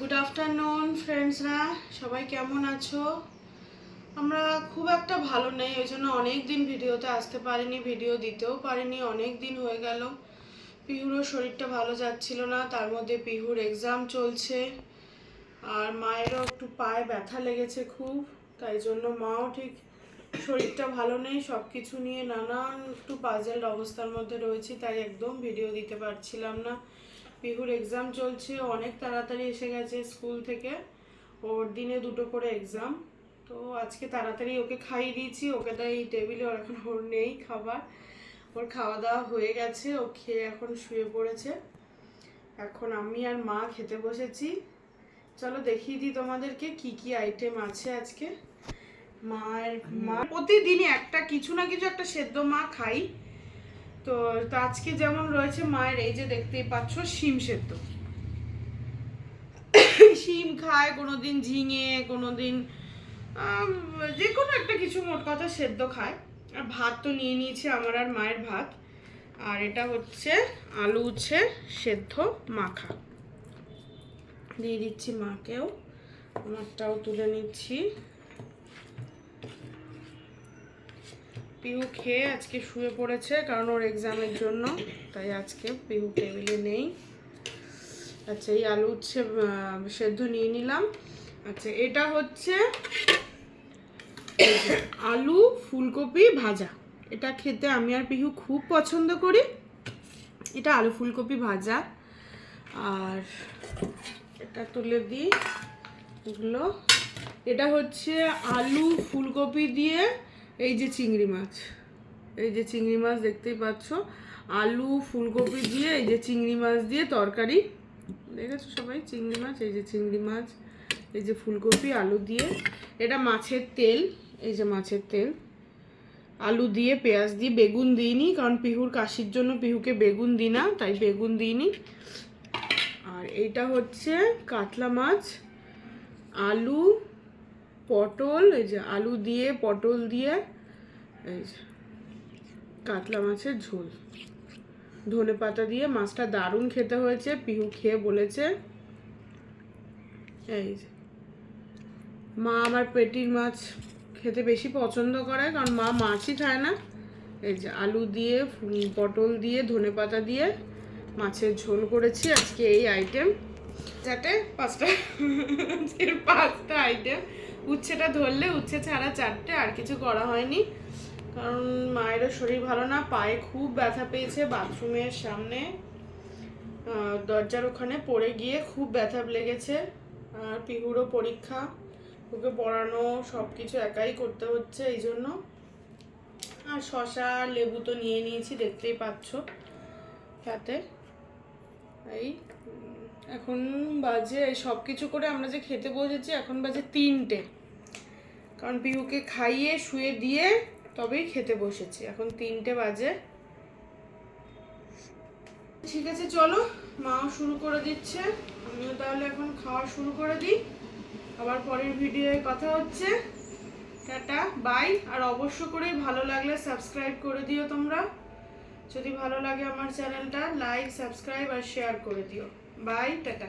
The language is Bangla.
গুড আফটারনুন ফ্রেন্ডসরা সবাই কেমন আছো? আমরা খুব একটা ভালো নেই, ওই জন্য অনেক দিন ভিডিওতে আসতে পারিনি, ভিডিও দিতেও পারিনি, অনেক দিন হয়ে গেল। পিহুরও শরীরটা ভালো যাচ্ছিল না, তার মধ্যে পিহুর এক্সাম চলছে। আর মায়েরও একটু পায়ে ব্যথা লেগেছে খুব, তাই জন্য মাও ঠিক শরীরটা ভালো নেই সব কিছু নিয়ে নানান একটু পাজেল অবস্থার মধ্যে রয়েছি, তাই একদম ভিডিও দিতে পারছিলাম না। পিহুর এক্সাম চলছে, অনেক তাড়াতাড়ি এসে গেছে স্কুল থেকে। ওর দিনে দুটো করে এক্সাম তো আজকে তাড়াতাড়ি ওকে খাইয়ে দিয়েছি, ওকে তাই এই টেবিলে ওর এখন ওর নেই খাবার। ওর খাওয়া দাওয়া হয়ে গেছে, ও খেয়ে এখন শুয়ে পড়েছে। এখন আমি আর মা খেতে বসেছি। চলো দেখিয়ে দিই তোমাদেরকে কি কি আইটেম আছে আজকে। মায়ের, মা প্রতিদিনই একটা কিছু না কিছু একটা সেদ্ধ মা খাই। তো আজকে যেমন রয়েছে মায়ের, এই যে দেখতেই পাচ্ছ, শিম সেদ্ধ। শিম খায়, কোনোদিন ঝিঙে, কোনোদিন যে কোনো একটা কিছু মোট কথা সেদ্ধ খায়। আর ভাত তো নিয়ে নিয়েছে আমার আর মায়ের ভাত। আর এটা হচ্ছে আলু উচ্ছে সেদ্ধ মাখা। দিয়ে দিচ্ছি মাকেও, আমারটাও তুলে নিচ্ছি। পিহু খেয়ে আজকে শুয়ে পড়েছে, কারণ ওর এক্সামের জন্য, তাই আজকে পিহু টেবিলে নেই। আচ্ছা এই আলু উচ্ছে সেদ্ধ নিয়ে নিলাম। আচ্ছা এটা হচ্ছে আলু ফুলকপি ভাজা। এটা খেতে আমি আর পিহু খুব পছন্দ করি। এটা আলু ফুলকপি ভাজা। আর এটা তুলে দিই। এগুলো। এটা হচ্ছে আলু ফুলকপি দিয়ে এই যে চিংড়ি মাছ। এই যে চিংড়ি মাছ দেখতেই পাচ্ছ। আলু, ফুলকপি দিয়ে এই যে চিংড়ি মাছ দিয়ে তরকারি। দেখেছ সবাই? চিংড়ি মাছ, এই যে চিংড়ি মাছ, এই যে ফুলকপি, আলু দিয়ে। এটা মাছের তেল, এই যে মাছের তেল। আলু দিয়ে পেঁয়াজ দিয়ে বেগুন দিইনি, কারণ পিহুর কাশির জন্য পিহুকে বেগুন দিই না, তাই বেগুন দিইনি। আর এইটা হচ্ছে কাতলা মাছ, আলু, পটল, এই যে আলু দিয়ে, পটল দিয়ে এই কাতলা মাছের ঝোল। ধনে পাতা দিয়ে মাছটা দারুণ খেতে হয়েছে, পিহু খেয়ে বলেছে। এই যে, মা আমার পেটির মাছ খেতে বেশি পছন্দ করে, কারণ মা মাছই খায় না। এই যে, আলু দিয়ে পটল দিয়ে, ধনে পাতা দিয়ে মাছের ঝোল করেছি আজকে এই আইটেম যাতে পাঁচটা? পাঁচটা আইটেম উচ্ছেটা ধরলে উচ্ছে ছাড়া চারটে, আর কিছু করা হয়নি। কারণ মায়েরও শরীর ভালো না, পায়ে খুব ব্যথা পেয়েছে বাথরুমের সামনে। দরজার ওখানে পড়ে গিয়ে খুব ব্যথা লেগেছে। আর পিহুরও পরীক্ষা, ওকে পড়ানো সব কিছু একাই করতে হচ্ছে এই জন্য। আর শশা লেবু তো নিয়ে নিয়েছি, দেখতেই পাচ্ছ তাতে এই, এখন বাজে সব কিছু করে আমরা যে খেতে বসেছি, এখন বাজে তিনটে। কারণ পিহুকে খাইয়ে, শুয়ে দিয়ে তবেই খেতে বসেছি। এখন তিনটে বাজে। ঠিক আছে, চলো। মাও শুরু করে দিচ্ছে। আমিও তাহলে এখন খাওয়া শুরু করে দিই। আবার পরের ভিডিওয়ে কথা হচ্ছে। Tata, by. আর অবশ্য করেই ভালো লাগলে সাবস্ক্রাইব করে দিও তোমরা। যদি ভালো লাগে আমার চ্যানেলটা, লাইক, সাবস্ক্রাইব আর শেয়ার করে দিও। Bye, tata.